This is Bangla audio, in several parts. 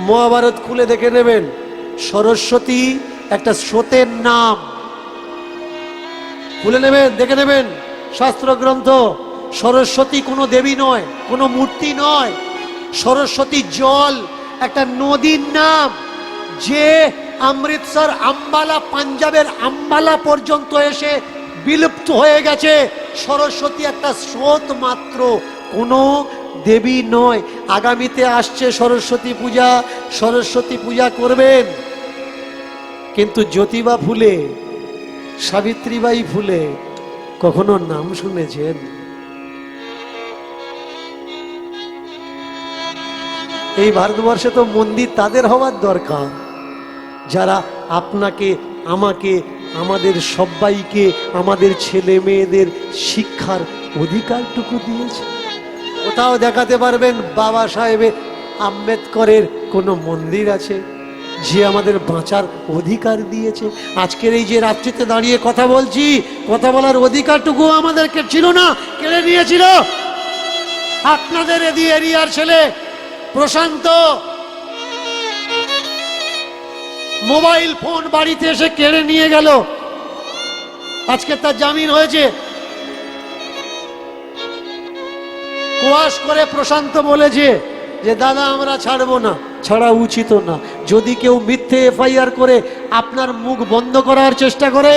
মহাভারত খুলে দেখে নেবেন। সরস্বতী একটা স্রোতের নাম। খুলে নেবেন, দেখে নেবেন শাস্ত্র গ্রন্থ সরস্বতী কোনো দেবী নয়, কোনো মূর্তি নয়। সরস্বতী জল, একটা নদীর নাম। যে অমৃতসর আম্বালা, পাঞ্জাবের আম্বালা পর্যন্ত এসে বিলুপ্ত হয়ে গেছে। সরস্বতী একটা স্রোত মাত্র, কোনো দেবী নয়। আগামীতে আসছে সরস্বতী পূজা সরস্বতী পূজা করবেন। কিন্তু জ্যোতিবা ফুলে, সাবিত্রীবাই ফুলে, কখনো নাম শুনেছেন? এই ভারতবর্ষে তো মন্দির তাদের হওয়ার দরকার। যারা আপনাকে, আমাকে, আমাদের সবাইকে আমাদের ছেলে মেয়েদের শিক্ষার অধিকারটুকু দিয়েছে। কোথাও দেখাতে পারবেন বাবা সাহেবে আম্বেদকরের কোনো মন্দির আছে? যে আমাদের বাঁচার অধিকার দিয়েছে। আজকের এই যে রাত্রিতে দাঁড়িয়ে কথা বলছি, কথা বলার অধিকারটুকু আমাদেরকে ছিল না, কেড়ে নিয়েছিল। আপনাদের এদি এরিয়ার ছেলে প্রশান্ত মোবাইল ফোন বাড়িতে এসে কেড়ে নিয়ে গেল। আজকে তার জামিন হয়েছে। কুয়াশ করে প্রশান্ত বলেছে যে দাদা, আমরা ছাড়বো না, ছাড়া উচিত না। যদি কেউ মিথ্যে এফআইআর করে আপনার মুখ বন্ধ করার চেষ্টা করে,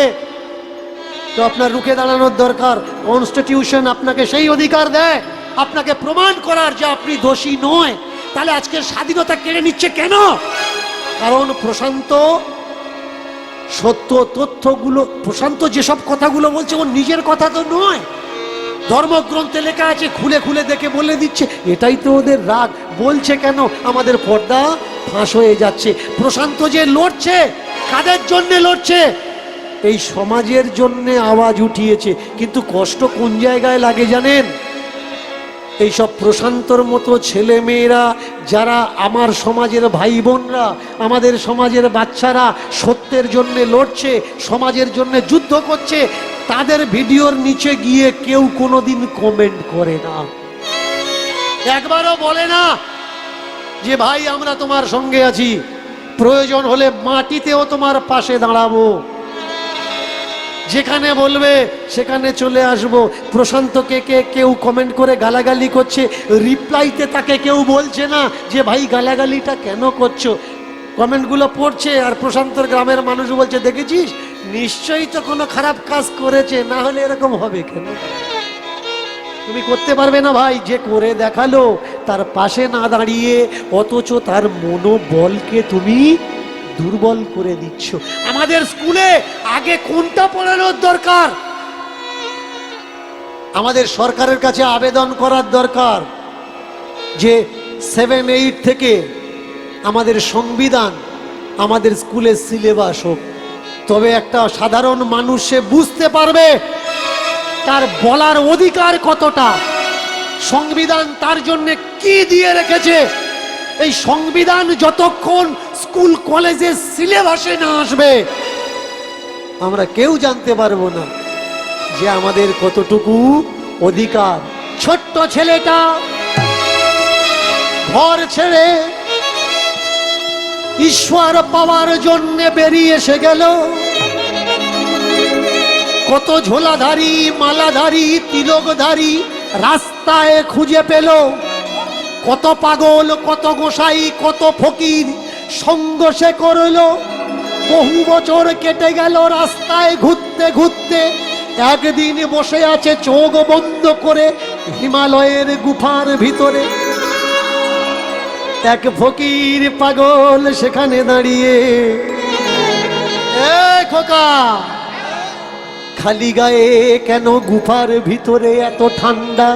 তো আপনার রুখে দাঁড়ানোর দরকার। কনস্টিটিউশন আপনাকে সেই অধিকার দেয়, আপনাকে প্রমাণ করার যে আপনি দোষী নয়। তাহলে আজকের স্বাধীনতা কেড়ে নিচ্ছে কেন? কারণ প্রশান্ত সত্য তথ্যগুলো, প্রশান্ত যেসব কথাগুলো বলছে ওর নিজের কথা তো নয়। ধর্মগ্রন্থে লেখা আছে, খুলে খুলে দেখে বলে দিচ্ছে, এটাই তো ওদের রাগ। বলছে কেন? আমাদের পর্দা ফাঁস হয়ে যাচ্ছে। প্রশান্ত যে লড়ছে, কাদের জন্যে লড়ছে? এই সমাজের জন্যে আওয়াজ উঠিয়েছে। কিন্তু কষ্ট কোন জায়গায় লাগে জানেন? এইসব প্রশান্তর মতো ছেলে মেয়েরা, যারা আমার সমাজের ভাই বোনরা আমাদের সমাজের বাচ্চারা সত্যের জন্য লড়ছে, সমাজের জন্য যুদ্ধ করছে, তাদের ভিডিওর নিচে গিয়ে কেউ কোনোদিন কমেন্ট করে না। একবারও বলে না যে, ভাই, আমরা তোমার সঙ্গে আছি। প্রয়োজন হলে মাটিতেও তোমার পাশে দাঁড়াবো। যেখানে বলবে, সেখানে চলে আসব। প্রশান্তকে কে কেউ কমেন্ট করে গালাগালি করছে। রিপ্লাইতে তাকে কেউ বলছে না যে, ভাই, গালাগালিটা কেন করছ? কমেন্টগুলো পড়ছে আর প্রশান্তর গ্রামের মানুষ বলছে, দেখেছিস? নিশ্চয়ই তো কোনো খারাপ কাজ করেছে, না হলে এরকম হবে কেন? তুমি করতে পারবে না ভাই, যে করে দেখাল, তার পাশে না দাঁড়িয়ে, অথচ তার মনোবলকে তুমি দুর্বল করে দিচ্ছ। আমাদের স্কুলে আগে কোনটা পড়ানোর দরকার? আমাদের সরকারের কাছে আবেদন করার দরকার যে সেভেন এইট থেকে আমাদের সংবিধান আমাদের স্কুলের সিলেবাস হোক। তবে একটা সাধারণ মানুষ সে বুঝতে পারবে তার বলার অধিকার কতটা। সংবিধান তার জন্য কি দিয়ে রেখেছে? এই সংবিধান যতক্ষণ স্কুল কলেজের সিলেবাসে না আসবে, আমরা কেউ জানতে পারব না যে আমাদের কতটুকু অধিকার। ছোট্ট ছেলেটা ঘর ছেড়ে ঈশ্বর পাওয়ার জন্য বেরিয়ে এসে গেল। কত ঝোলাধারী, মালাধারী, তিলকধারী রাস্তায় খুঁজে পেল। কত পাগল, কত গোসাই, কত ফকির। সঙ্গ করল। বহু বছর কেটে গেল রাস্তায় ঘুরতে ঘুরতে। একদিন বসে আছে চোখ বন্ধ করে হিমালয়ের গুফার ভিতরে। এক ফকির পাগল সেখানে দাঁড়িয়ে। খালি গায়ে কেন গুফার ভিতরে এত ঠান্ডা?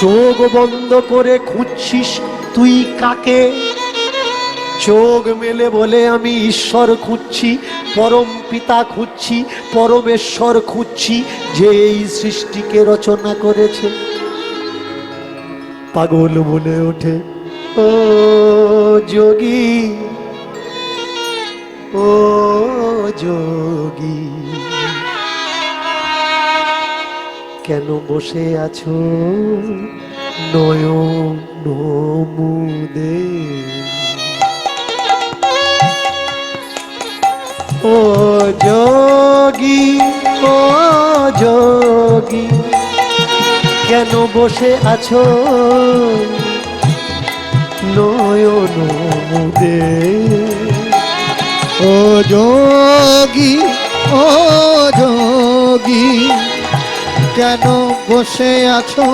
চোখ বন্ধ করে খুঁজছিস তুই কাকে? চোখ মেলে বলে আমি ঈশ্বর খুঁজছি, পরম পিতা খুঁজছি, পরমেশ্বর খুঁজছি যে এই সৃষ্টিকে রচনা করেছে। পাগল বলে ওঠে, ও যোগী ও যোগী। কেন বসে আছো? নয়ন মুদে ও যোগি ও যোগি, কেন বসে আছো? নয়ন মুদে ও যোগি, ও যোগী কেন বসে আছো।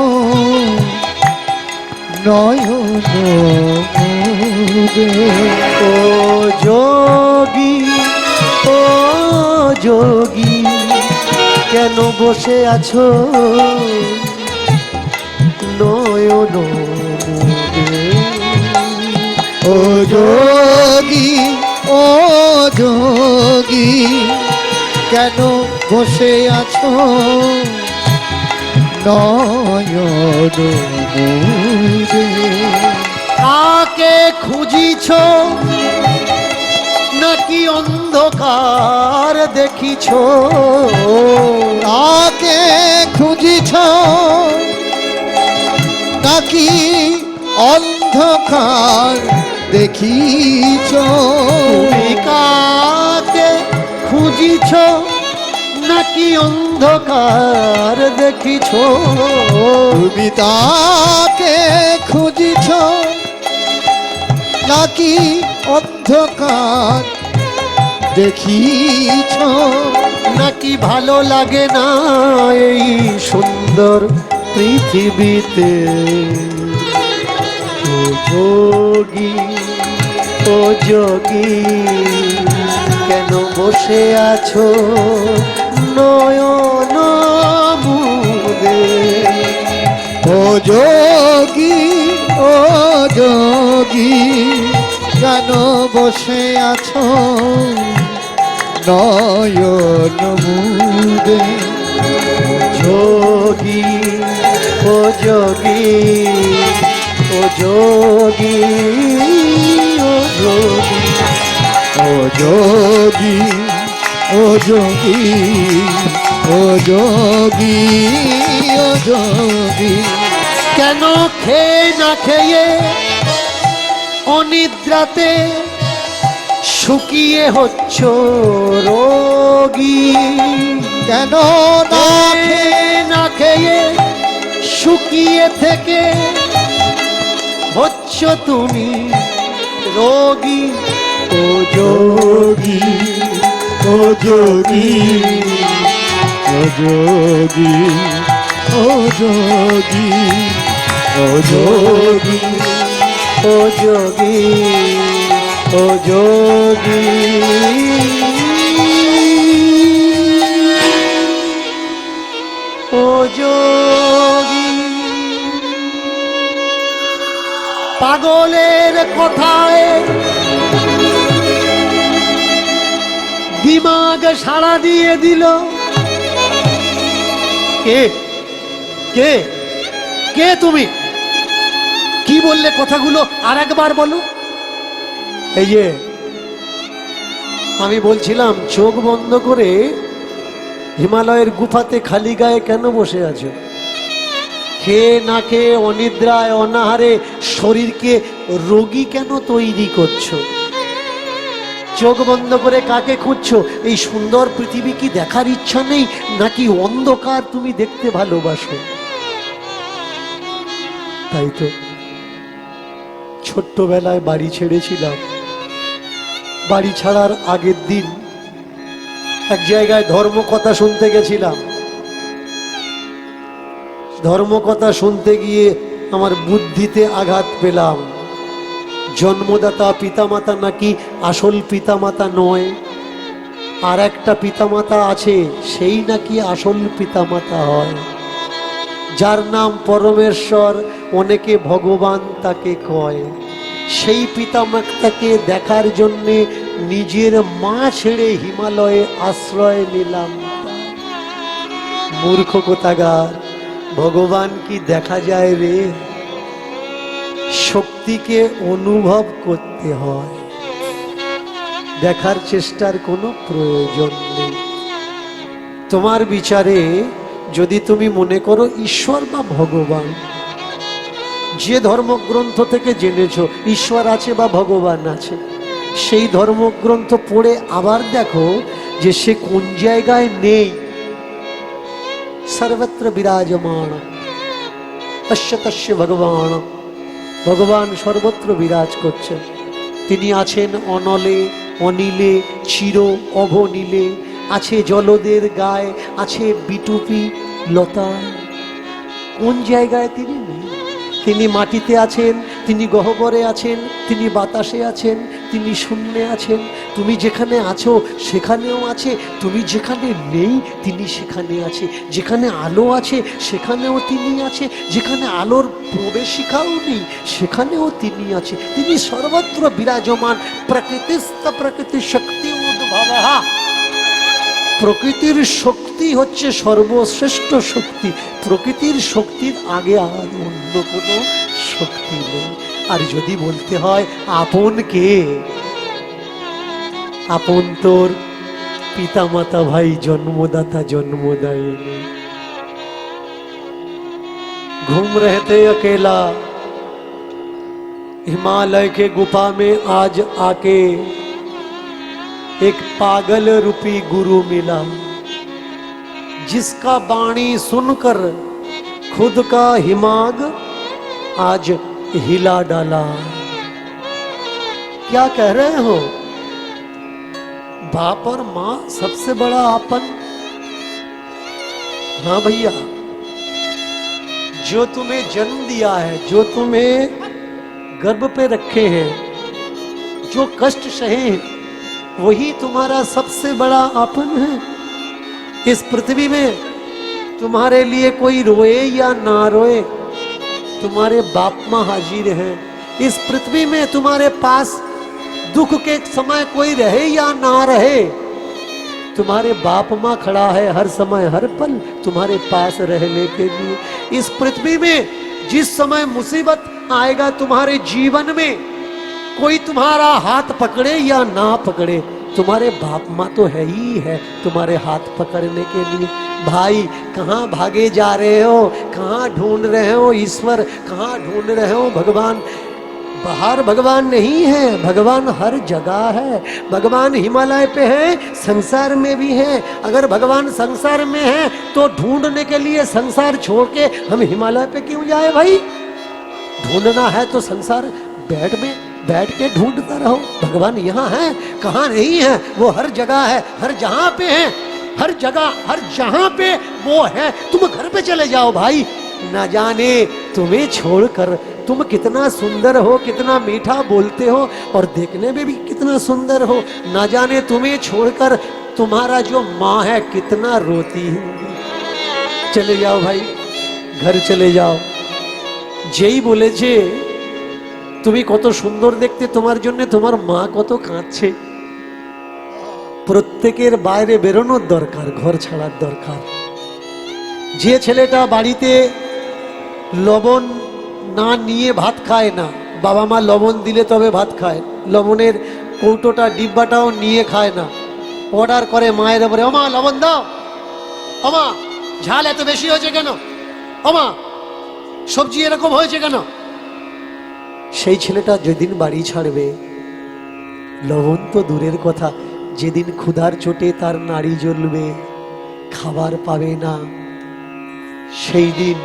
ও যোগী ও যোগী, কেন বসে আছো? নয়ন ও যোগী ও যোগী, কেন বসে আছো? নয়ন। কাকে খুঁজিছ? নাকি অন্ধকার দেখিছ? কাকে খুঁজিছ? নাকি অন্ধকার দেখিছ? কাকে খুঁজিছ? নাকি অন্ধকার দেখিছ? তুমি খুঁজিছ? নাকি অন্ধকার দেখিছ? নাকি ভালো লাগে না এই সুন্দর পৃথিবীতে? যোগী, ও যোগী, কেন বসে আছো? নয়ন মুদে ও যোগী কেন বসে আছো? নয়ন মুদে যোগী ও যোগী ও যোগী ও যোগী ও যোগী ও যোগী ও যোগী ও যোগী, কেন খেয়ে না খেয়ে অনিদ্রাতে শুকিয়ে হচ্ছ রোগী? কেন না খেয়ে না খেয়ে শুকিয়ে থেকে হচ্ছ তুমি রোগী ও যোগী? ও যোগী ও যোগী ও যোগী ও যোগী ও যোগী ও যোগী ও যোগী পাগলের কথায় দিমাগ সাড়া দিয়ে দিল। কে? কে? কে তুমি? কি বললে কথাগুলো? আর একবার বলো। এই যে, আমি বলছিলাম, চোখ বন্ধ করে হিমালয়ের গুফাতে খালি গায়ে কেন বসে আছো? খেয়ে না খেয়ে অনিদ্রায় অনাহারে শরীরকে রোগী কেন তৈরি করছ? চোখ বন্ধ করে কাকে খুঁজছো? এই সুন্দর পৃথিবী কি দেখার ইচ্ছা নেই? নাকি অন্ধকার তুমি দেখতে ভালোবাসো? তাই তো ছোট্টবেলায় বাড়ি ছেড়েছিলাম। বাড়ি ছাড়ার আগের দিন এক জায়গায় ধর্ম কথা শুনতে গেছিলাম। ধর্ম কথা শুনতে গিয়ে আমার বুদ্ধিতে আঘাত পেলাম। জন্মদাতা পিতামাতা নাকি আসল পিতামাতা নয়? আর একটা পিতামাতা আছে, সেই নাকি আসল পিতামাতা হয়। যার নাম পরমেশ্বর, অনেকে ভগবান তাকে কয়। সেই পিতামাতাকে দেখার জন্যে নিজের মা ছেড়ে হিমালয়ে আশ্রয় নিলাম। মূর্খ কোথাগার ভগবান কি দেখা যায় রে? শক্তিকে অনুভব করতে হয়। দেখার চেষ্টার কোনো প্রয়োজন নেই। তোমার বিচারে যদি তুমি মনে করো ঈশ্বর বা ভগবান, যে ধর্মগ্রন্থ থেকে জেনেছো ঈশ্বর আছে বা ভগবান আছে, সেই ধর্মগ্রন্থ পড়ে আবার দেখো যে সে কোন জায়গায় নেই। সর্বত্র বিরাজমান। তস্য ভগবান। ভগবান সর্বত্র বিরাজ করছেন। তিনি আছেন অনলে, অনিলে, চির অভনীলে আছে জলদের গায়ে, আছে বিটুপি লতা কোন জায়গায় তিনি তিনি মাটিতে আছেন, তিনি গহ্বরে আছেন, তিনি বাতাসে আছেন তিনি শূন্যে আছেন, তুমি যেখানে আছো সেখানেও আছে, তুমি যেখানে নেই তিনি সেখানে আছে, যেখানে আলো আছে সেখানেও তিনি আছে, যেখানে আলোর প্রবেশিকাও নেই সেখানেও তিনি আছে। তিনি সর্বত্র বিরাজমান, প্রকৃতিস্থ প্রকৃতি শক্তি উদ্ভব প্রকৃতির শক্তি হচ্ছে সর্বশ্রেষ্ঠ শক্তি। প্রকৃতির শক্তির আগে আর অন্য কোনো শক্তি নেই। আর যদি বলতে হয় আপন কে আপন তোর পিতামাতা ভাই জন্মদাতা জন্মদায়িনী घूम रहे थे अकेला हिमालय के गुफा में आज आके एक पागल रूपी गुरु मिला जिसका वाणी सुनकर खुद का हिमाग आज हिला डाला। क्या कह रहे हो? बाप और माँ सबसे बड़ा आपन। हाँ भैया। जो तुम्हें जन्म दिया है जो तुम्हें गर्भ पे रखे हैं जो कष्ट सहे हैं, वही तुम्हारा सबसे बड़ा आपन है। इस पृथ्वी में तुम्हारे लिए कोई रोए या ना रोए तुम्हारे बाप माँ हाजिर हैं। इस पृथ्वी में तुम्हारे पास दुख के समय कोई रहे या ना रहे? तुम्हारे बाप माँ खड़ा है हर समय, हर पल तुम्हारे पास रहने के लिए। इस पृथ्वी में जिस समय मुसीबत आएगा तुम्हारे जीवन में, कोई तुम्हारा हाथ पकड़े या ना पकड़े तुम्हारे बाप माँ तो है ही है तुम्हारे हाथ पकड़ने के लिए। भाई, कहाँ भागे जा रहे हो? कहाँ ढूंढ रहे हो ईश्वर? कहाँ ढूंढ रहे हो भगवान? बाहर भगवान नहीं है, भगवान हर जगह है। भगवान हिमालय पे है, संसार में भी है। अगर भगवान संसार में है तो ढूँढने के लिए संसार छोड़ के हम हिमालय पे क्यों जाए भाई? ढूंढना है तो संसार बैठ में। बैठ के ढूंढता रहो। भगवान यहाँ है, कहाँ नहीं है? वो हर जगह है, हर जहाँ पे है, हर जगह, हर जहाँ पे वो है। तुम घर पे चले जाओ भाई। न जाने तुम्हें छोड़कर तुम कितना सुंदर हो, कितना मीठा बोलते हो और देखने में भी कितना सुंदर हो। ना जाने तुम्हें छोड़कर तुम्हारा जो माँ है कितना रोती है। चले जाओ भाई, घर चले जाओ। जय बोले जे। তুমি কত সুন্দর দেখতে, তোমার জন্য তোমার মা কত কাঁদছে। প্রত্যেকের বাইরে বেরোনোর দরকার, ঘর ছাড়ার দরকার। যে ছেলেটা বাড়িতে লবণ না নিয়ে ভাত খায় না, বাবা মা লবণ দিলে তবে ভাত খায়, লবণের কৌটোটা, ডিব্বাটাও নিয়ে খায় না, অর্ডার করে মায়ের ওপরে ওমা, লবণ দাও, ওমা, ঝাল এত বেশি হয়েছে কেন? ওমা, সবজি এরকম হয়েছে কেন? সেই ছেলেটা যেদিন বাড়ি ছাড়বে লবণ তো দূরের কথা যেদিন ক্ষুধার চোটে তার নাড়ি জ্বলবে খাবার পাবে না সেই দিন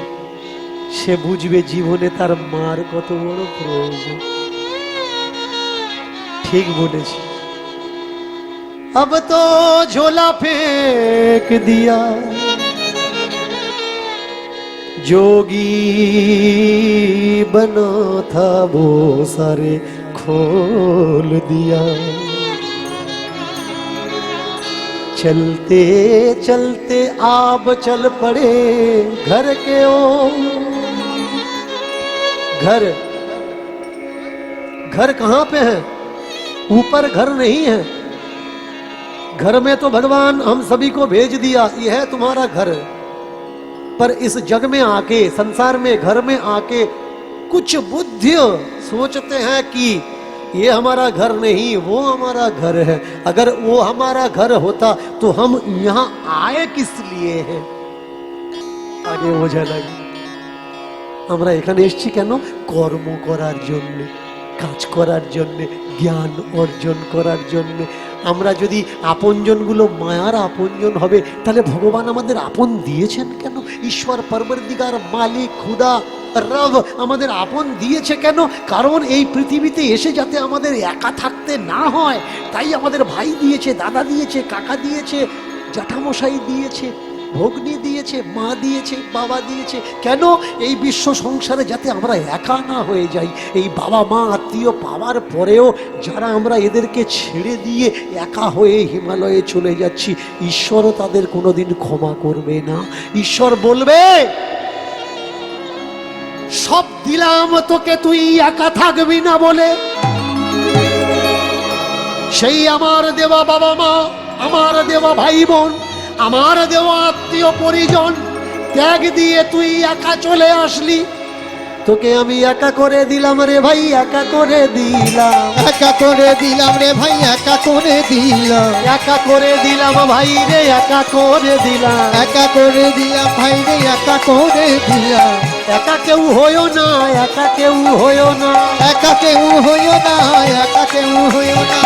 সে বুঝবে জীবনে তার মার কত বড় প্রয়োজন ঠিক বলেছি अब तो झोला फेंक दिया जोगी बना था वो सारे खोल दिया। चलते चलते आप चल पड़े घर के ओ घर घर कहाँ पे है? ऊपर घर नहीं है। घर में तो भगवान हम सभी को भेज दिया, यह है तुम्हारा घर। पर इस जग में आके संसार में घर में आके कुछ बुद्धि सोचते हैं कि ये हमारा घर नहीं वो हमारा घर है अगर वो हमारा घर होता तो हम यहाँ आए किस लिए हैं আগে বোঝা লাগে আমরা এখানে এসেছি কেন কর্ম করার জন্য কাজ করার জন্য জ্ঞান অর্জন করার জন্য। আমরা যদি আপনজনগুলো মায়ার আপনজন হবে, তাহলে ভগবান আমাদের আপন দিয়েছেন কেন? ঈশ্বর পরবর্দিগার মালিক, খুদা, রব আমাদের আপন দিয়েছে কেন? কারণ এই পৃথিবীতে এসে যাতে আমাদের একা থাকতে না হয়, তাই আমাদের ভাই দিয়েছে, দাদা দিয়েছে, কাকা দিয়েছে, জ্যাঠামশাই দিয়েছে। ভগ্নি দিয়েছে, মা দিয়েছে, বাবা দিয়েছে। কেন এই বিশ্ব সংসারে যাতে আমরা একা না হয়ে যাই? এই বাবা মা আত্মীয় পাওয়ার পরেও যারা আমরা এদেরকে ছেড়ে দিয়ে একা হয়ে হিমালয়ে চলে যাচ্ছি ঈশ্বরও তাদের কোনোদিন ক্ষমা করবে না। ঈশ্বর বলবে, সব দিলাম তোকে তুই একা থাকবি না বলে। সেই আমার দেওয়া বাবা মা, আমার দেওয়া ভাই বোন আমার দেওয়া আত্মীয় পরিজন ত্যাগ দিয়ে তুই একা চলে আসলি। তোকে আমি একা করে দিলাম রে ভাই একা করে দিলাম। একা করে দিলাম রে ভাই একা করে দিলাম। একা করে দিলাম ভাই রে একা করে দিলাম। একা করে দিলাম ভাই রে একা করে দিলাম। একা কেউ হইও না একা কেউ হইও না। একা কেউ হইও না একা কেউ হইও না।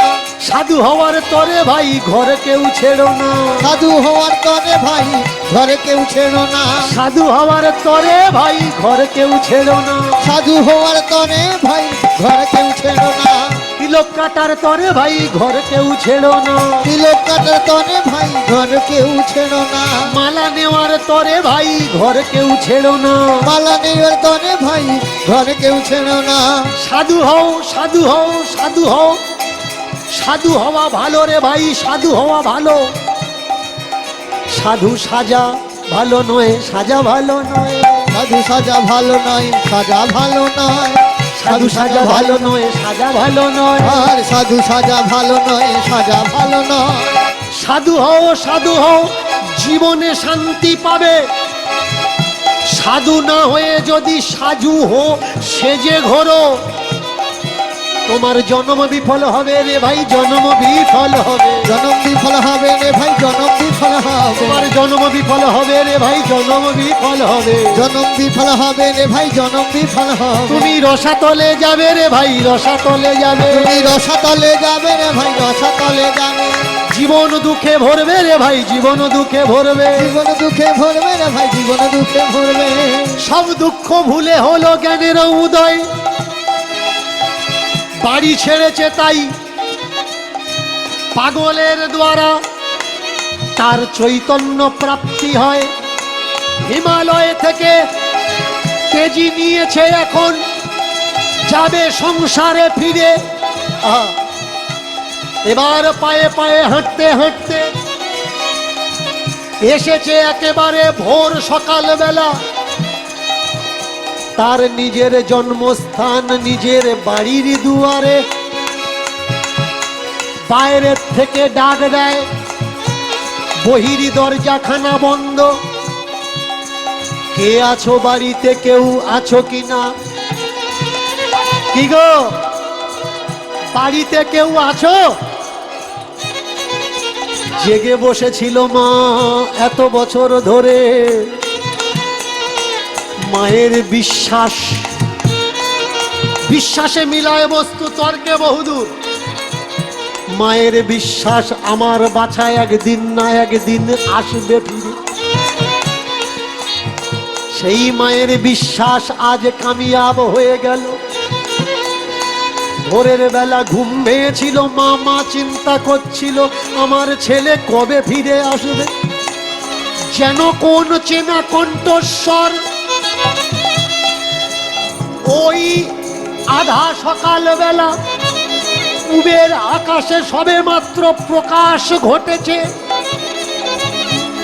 সাধু হওয়ার তরে ভাই ঘরে কেউ ছেড়ো না। সাধু হওয়ার তরে ভাই ঘরে কেউ ছেড়ো না। সাধু হওয়ার তরে ভাই ঘরে কেউ ছেড়ো না। সাধু হওয়ার তরে ভাই ঘরে কেউ ছেড়ো না। তিলক কাটার তরে ভাই ঘরে কেউ ছেড়ো না। তিলক কাটার তরে ভাই ঘরে কেউ ছেড়ো না। মালা নেওয়ার তরে ভাই ঘরে কেউ ছেড়ো না। মালা নেওয়ার তরে ভাই ঘরে কেউ ছেড়ো না। সাধু হও সাধু হও সাধু হও। সাধু হওয়া ভালো রে ভাই সাধু হওয়া ভালো। সাধু সাজা ভালো নয় সাজা ভালো নয়। সাধু সাজা ভালো নয় সাজা ভালো নয়। সাধু সাজা ভালো নয় সাজা ভালো নয়। আর সাধু সাজা ভালো নয় সাজা ভালো নয়। সাধু হও সাধু হও জীবনে শান্তি পাবে। সাধু না হয়ে যদি সাজু হো সেজে ঘোরো। তোমার জন্ম বিফল হবে রে ভাই জন্ম বিফল হবে। জনম বিফল হবে রে ভাই জনম বিফল হবে। তোমার জন্ম বিফল হবে রে ভাই জন্ম বিফল হবে। জনম বিফল হবে রে ভাই জনম বিফল হবে। তুমি রসাতলে যাবে রে ভাই রসাতলে যাবে। তুমি রসাতলে যাবে রে ভাই রসাতলে যাবে। জীবন দুঃখে ভরবে রে ভাই জীবন দুঃখে ভরবে। জীবন দুঃখে ভরবে রে ভাই জীবন দুঃখে ভরবে। সব দুঃখ ভুলে হলো জ্ঞানের উদয়। বাড়ি ছেড়েছে তাই পাগলের দ্বারা তার চৈতন্য প্রাপ্তি হয়। হিমালয় থেকে তেজি নিয়েছে এখন, যাবে সংসারে ফিরে। এবার পায়ে পায়ে হাঁটতে হাঁটতে এসেছে একেবারে ভোর সকালবেলা। তার নিজের জন্মস্থান, নিজের বাড়ির দুয়ারে। বাইরের থেকে ডাক দেয়, বহির দরজাখানা বন্ধ। কে আছো বাড়িতে, কেউ আছো কিনা কি গো? বাড়িতে কেউ আছো? জেগে বসেছিল মা এত বছর ধরে। মায়ের বিশ্বাস। বিশ্বাসে মিলায় বস্তু, তর্কে বহুদূর। মায়ের বিশ্বাস আমার বাছায় একদিন না একদিন আসবে ফিরে। সেই মায়ের বিশ্বাস আজ কামিয়াব হয়ে গেল। ভোরের বেলা ঘুম ভেঙেছিল, মা মা চিন্তা করছিল, আমার ছেলে কবে ফিরে আসবে? যেন কোন চেনা কণ্ঠস্বর ওই আধা সকালবেলা উবের আকাশে সবে মাত্র প্রকাশ ঘটেছে।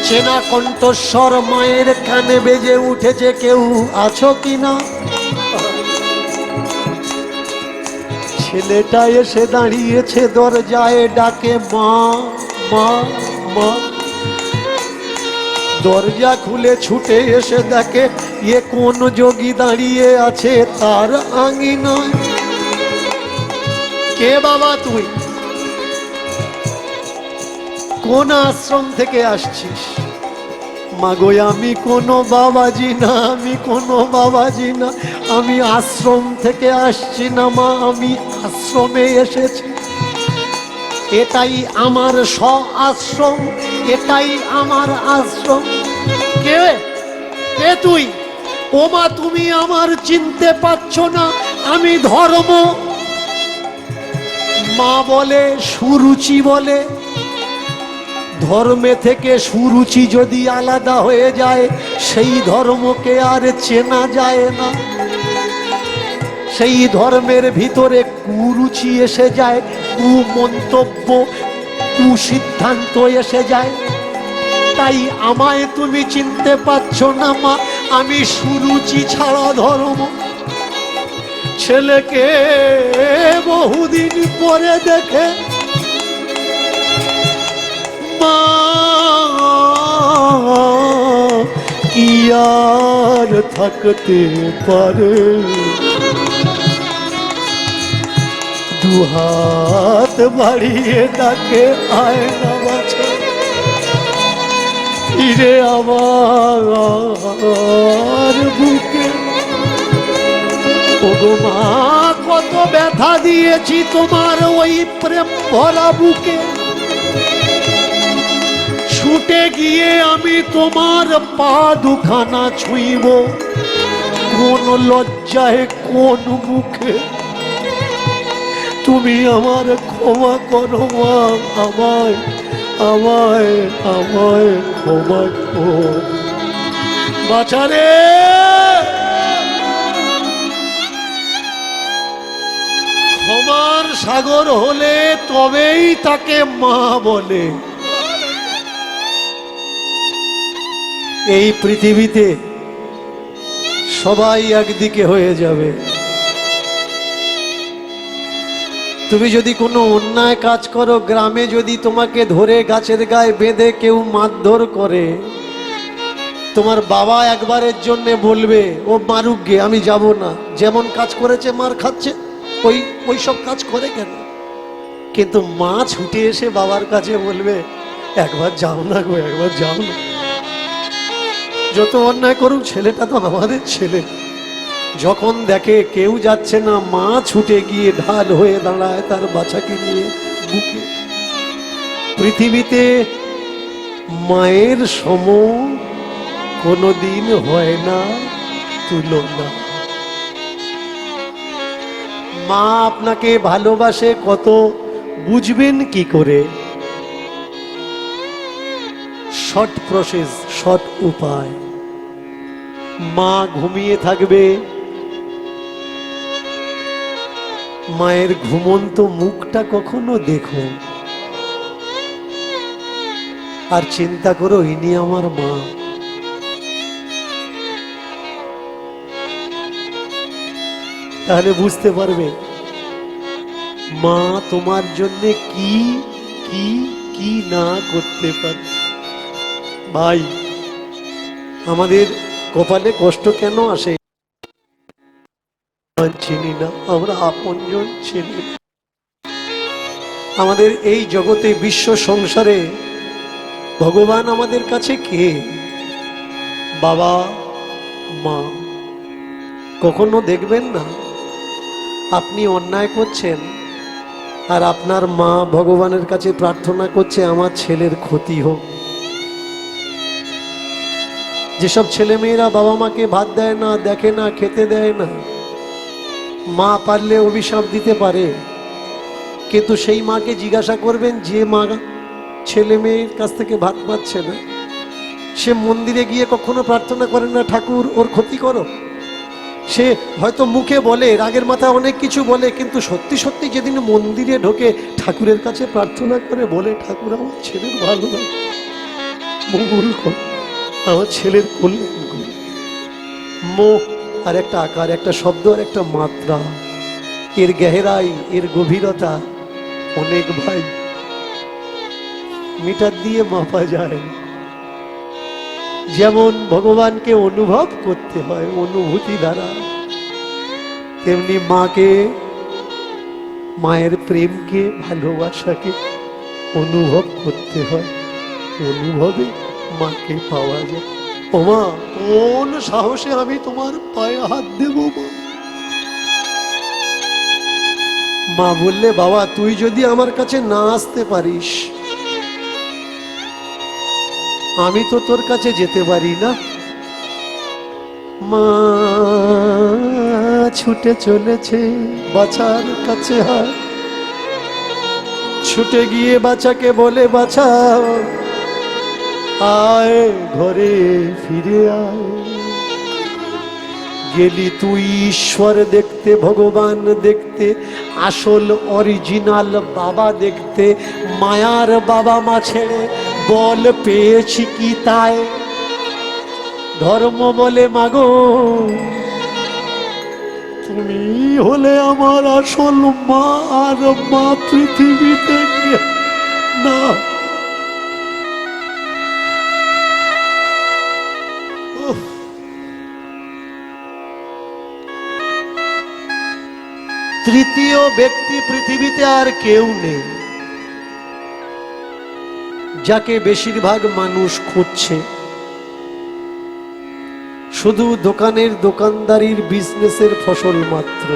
চেনা কণ্ঠস্বর মায়ের কানে বেজে উঠেছে, কেউ আছো কিনা? ছেলেটা এসে দাঁড়িয়েছে, দরজায় ডাকে, মা মা মা। দরজা খুলে ছুটে এসে দেখে এ কোন যোগী দাঁড়িয়ে আছে তার আঙিনায়? কে বাবা তুই কোন আশ্রম থেকে আসছিস? মাগো, আমি কোনো বাবাজি না, আমি কোনো বাবাজি না। আমি আশ্রম থেকে আসছি না মা, আমি আশ্রমে এসেছি। এটাই আমার স্ব আশ্রম এটাই আমার আশ্রম। কে? কে তুই? ওমা, তুমি আমার চিনতে পারছ না, আমি ধর্ম। মা বলে, সুরুচি বলে। ধর্মে থেকে সুরুচি যদি আলাদা হয়ে যায়, সেই ধর্মকে আর চেনা যায় না। সেই ধর্মের ভিতরে কুরুচি এসে যায় কু কুমন্তব্য, কুসিদ্ধান্ত এসে যায়। তাই আমায় তুমি চিনতে পারছ না, মা। আমি সুরুচি ছাড়া ধর্ম। ছেলেকে বহুদিন পরে দেখে মা, কি আর থাকতে পারে? দুহাত বাড়িয়ে ডাকে আয় না ফিরে আমার বুকে। মা, কত ব্যথা দিয়েছি তোমার ওই প্রেম ভরা বুকে। ছুটে গিয়ে আমি তোমার পা দুখানা ছুঁইব। কোন লজ্জায়, কোন মুখে। তুমি আমার ক্ষমা করো মা, আমায়। আমায় আমায় ক্ষমা বাচারে। ক্ষমার সাগর হলে তবেই তাকে মা বলে। এই পৃথিবীতে সবাই একদিকে হয়ে যাবে। তুমি যদি কোনো অন্যায় কাজ করো, গ্রামে যদি তোমাকে ধরে গাছের গায়ে বেঁধে কেউ মারধর করে, তোমার বাবা একবারের জন্য বলবে, ও মারুক গে, আমি যাব না। যেমন কাজ করেছে, মার খাচ্ছে, ওই ওই সব কাজ করে কেন? কিন্তু মা ছুটে এসে বাবার কাছে বলবে, একবার যাও না গো, একবার যাও না। যত অন্যায় করুক, ছেলেটা তো আমাদের ছেলে। যখন দেখে কেউ যাচ্ছে না, মা ছুটে গিয়ে ঢাল হয়ে দাঁড়ায় তার বাচ্চাকে নিয়ে বুকে। পৃথিবীতে মায়ের সম কোনোদিন হয় না তুলনা। মা আপনাকে ভালোবাসে কত, বুঝবেন কি করে? শর্ট প্রসেস, শর্ট উপায়। মা ঘুমিয়ে থাকবে মায়ের ঘুমন্ত মুখটা কখনো দেখো। আর চিন্তা করো, ইনি আমার মা। তাহলে বুঝতে পারবে, মা তোমার জন্য কি কি কি না করতে পারে। ভাই, আমাদের কপালে কষ্ট কেন আসে? চিনি না, আমরা আপনজন চিনি। আমাদের এই জগতে বিশ্ব সংসারে ভগবান আমাদের কাছে কে? বাবা, মা। কখনো দেখবেন না? আপনি অন্যায় করছেন, আর আপনার মা ভগবানের কাছে প্রার্থনা করছে, আমার ছেলের ক্ষতি হোক। যেসব ছেলে মেয়েরা বাবা মাকে ভাত দেয় না, দেখে না, খেতে দেয় না মা পারলে অভিশাপ দিতে পারে। কিন্তু সেই মাকে জিজ্ঞাসা করবেন, যে মা ছেলে মেয়ের কাছ থেকে ভাত পাচ্ছে না, সে মন্দিরে গিয়ে কখনো প্রার্থনা করে না, ঠাকুর, ওর ক্ষতি করো? সে হয়তো মুখে বলে, রাগের মাথায় অনেক কিছু বলে, কিন্তু সত্যি সত্যি যেদিন মন্দিরে ঢোকে, ঠাকুরের কাছে প্রার্থনা করে বলে, ঠাকুর, আমার ছেলের ভালো আমার ছেলের কল্যাণ মোহ আর একটা আকার, একটা শব্দ আর একটা মাত্রা। এর গেহেরাই, এর গভীরতা অনেক ভাই। মিটার দিয়ে মাপা যায়। যেমন ভগবানকে অনুভব করতে হয় অনুভূতি দ্বারা, তেমনি মাকে, মায়ের প্রেমকে, ভালোবাসাকে অনুভব করতে হয়। অনুভবে মাকে পাওয়া যায়। ওমা, কোন সাহসে আমি তোমার পায়ে হাত দেব মা বললে, বাবা, তুই যদি আমার কাছে না আসতে পারিস, আমি তো তোর কাছে যেতে পারি না। মা ছুটে চলেছে বাছার কাছে হাত। ছুটে গিয়ে বাচ্চাকে বলে বাঁচাও আয় ঘরে ফিরে আয়। গেলি তুই ঈশ্বর দেখতে, ভগবান দেখতে, আসল অরিজিনাল বাবা দেখতে, মায়ার বাবা মা ছেড়ে বল পেয়েছি কি তাই? ধর্ম বলে, মাগো, তুমি হলে আমার আসল মা আর মা পৃথিবীতে না তৃতীয় ব্যক্তি পৃথিবীতে আর কেউ নেই। যাকে বেশিরভাগ মানুষ খুঁজছে। শুধু দোকানের দোকানদারির বিজনেসের ফসল মাত্র।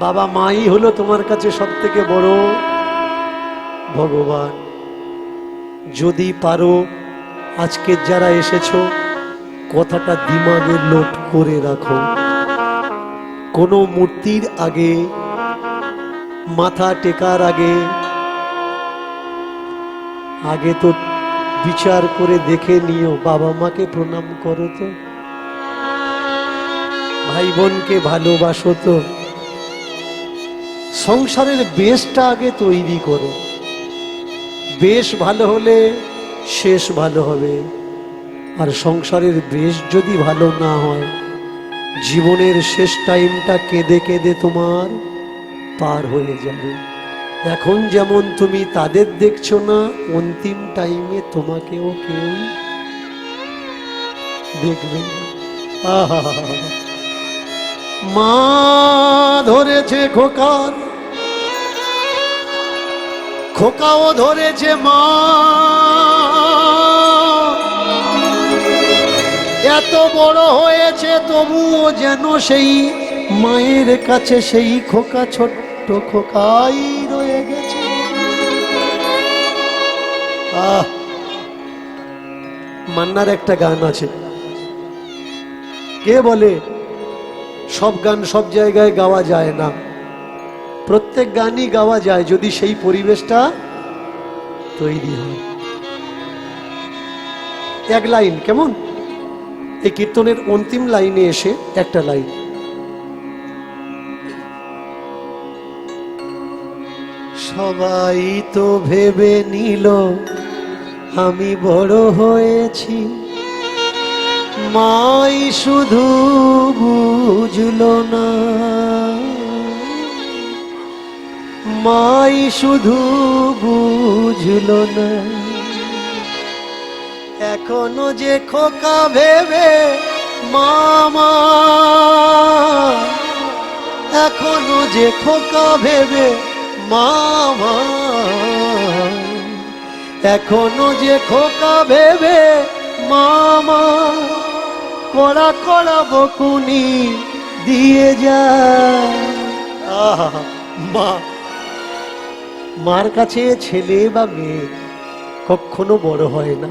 বাবা মাই হলো তোমার কাছে সব থেকে বড় ভগবান। যদি পারো আজকে যারা এসেছ কথাটা দিমাগে লোট করে রাখো। কোনো মূর্তির আগে, মাথা টেকার আগে আগে তো বিচার করে দেখে নিও, বাবা মাকে প্রণাম করো তো। ভাই বোনকে ভালোবাসো তো। সংসারের বেশটা আগে তৈরি করো। বেশ ভালো হলে শেষ ভালো হবে। আর সংসারের বেশ যদি ভালো না হয়, জীবনের শেষ টাইমটা কেঁদে কেঁদে তোমার পার হয়ে যাবে। এখন যেমন তুমি তাদের দেখছ না, অন্তিম টাইমে তোমাকেও কেউ দেখবে। মা ধরেছে খোকার, খোকাও ধরেছে মা। এত বড় হয়েছে তবুও যেন সেই মায়ের কাছে সেই খোকা, ছোট্ট খোকাই রয়ে গেছে। মান্নার একটা গান আছে। কে বলে? সব গান সব জায়গায় গাওয়া যায় না। প্রত্যেক গানই গাওয়া যায় যদি সেই পরিবেশটা তৈরি হয়। এক লাইন, কেমন? এই কীর্তনের অন্তিম লাইনে এসে একটা লাইন। সবাই তো ভেবে নিল আমি বড় হয়েছি। মাই শুধু বুঝলো না। মাই শুধু বুঝলো না। এখনও যে খোকা ভেবে, মামা, এখনও যে খোকা ভেবে, মামা, এখনও যে খোকা ভেবে, মামা, কড়া কড়া বকুনি দিয়ে যায়। মা, মার কাছে ছেলে বা মেয়ে কখনো বড় হয় না।